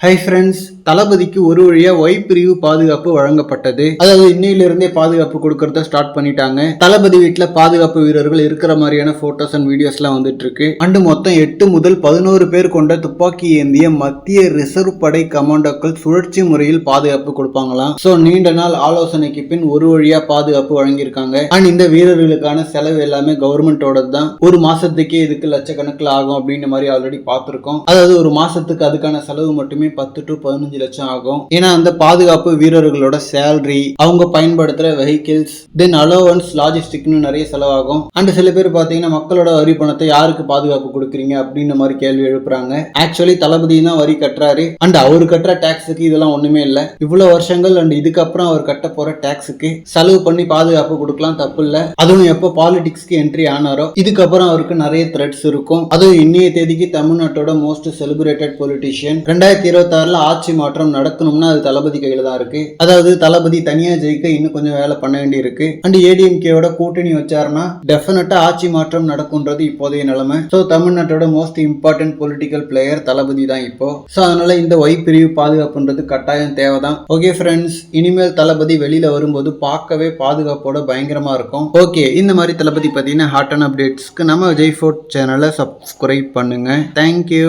Hi friends தளபதிக்கு ஒரு வழியா ஒய் பிரிவு பாதுகாப்பு வழங்கப்பட்டது. அதாவது இன்னையிலிருந்தே பாதுகாப்பு கொடுக்கறத ஸ்டார்ட் பண்ணிட்டாங்க. தளபதி வீட்டுல பாதுகாப்பு வீரர்கள் இருக்கிற மாதிரியான போட்டோஸ் அண்ட் வீடியோஸ் எல்லாம் வந்துட்டு இருக்கு அண்டு மொத்தம் எட்டு முதல் பதினோரு பேர் கொண்ட துப்பாக்கி ஏந்திய மத்திய ரிசர்வ் படை கமாண்டோக்கள் சுழற்சி முறையில் பாதுகாப்பு கொடுப்பாங்களாம். சோ நீண்ட நாள் ஆலோசனைக்கு பின் ஒரு வழியா பாதுகாப்பு வழங்கியிருக்காங்க. அண்ட் இந்த வீரர்களுக்கான செலவு எல்லாமே கவர்மெண்டோட தான். ஒரு மாசத்துக்கே இதுக்கு லட்சக்கணக்கில் ஆகும் அப்படின்ற மாதிரி ஆல்ரெடி பார்த்துருக்கோம். அதாவது ஒரு மாசத்துக்கு அதுக்கான செலவு மட்டுமே பத்து டு பதினஞ்சு லட்சம் ஆகும். ஏன்னா அந்த பாதுகாப்பு வீரர்களோட சேலரி அவங்க பயன்படுத்துற வெஹிக்கிள்ஸ் தென் அலோவன்ஸ் லாஜிஸ்டிக்னு நிறைய செலவாகும். அண்ட் சில பேர் பார்த்தீங்கன்னா மக்களோட வரி பணத்தை யாருக்கு பாதுகாப்பு கொடுக்குறீங்க அப்படின்ற மாதிரி கேள்வி எழுப்புறாங்க. ஆக்சுவலி தளபதி தான் வரி கட்டுறாரு. அண்ட் அவர் கட்டுற டாக்ஸுக்கு இதெல்லாம் ஒண்ணுமே இல்லை. இவ்வளவு வருஷங்கள் அண்ட் இதுக்கப்புறம் அவர் கட்ட போற டாக்ஸுக்கு செலவு பண்ணி பாதுகாப்பு கொடுக்கலாம் தப்பு இல்ல. அதுவும் எப்போ பாலிடிக்ஸ்க்கு என்ட்ரி ஆனாரோ இதுக்கப்புறம் அவருக்கு நிறைய த்ரெட்ஸ் இருக்கும். அதுவும் இன்னைய தேதிக்கு தமிழ்நாட்டோட மோஸ்ட் செலிபிரேட்டட் பொலிட்டிஷியன் ரெண்டாயிரத்தி இருபத்தி ஆறுல ஆட்சி மாற்றம் நடக்கணும்னா அது தளபதி கையில தான் இருக்கு. அதாவது தளபதி தனியா ஜெயிக்க இன்னும் கொஞ்சம் வேலை பண்ண வேண்டி இருக்கு அண்ட் ஏடிஎம்கேவோட கூட்டணி வச்சாருன்னா டெஃபினட்டா ஆட்சி மாற்றம் நடக்கும்ன்றது இப்போதைய நிலைமை. ஸோ தமிழ்நாட்டோட most important political player Thalapathy தான் இப்போ. ஸோ அதனால இந்த ஒய் பிரிவு பாதுகாப்புன்றது கட்டாயம் தேவைதான். ஓகே ஃப்ரெண்ட்ஸ் இனிமேல் தளபதி வெளியில வரும்போது பார்க்கவே பாதுகாப்போட பயங்கரமா இருக்கும். ஓகே இந்த மாதிரி தளபதி பார்த்தீங்கன்னா ஹாட் அண்ட் அப்டேட்ஸ்க்கு நம்ம விஜய் ஃபோர்ட் சேனலை சப்ஸ்கிரைப் பண்ணுங்க. Thank you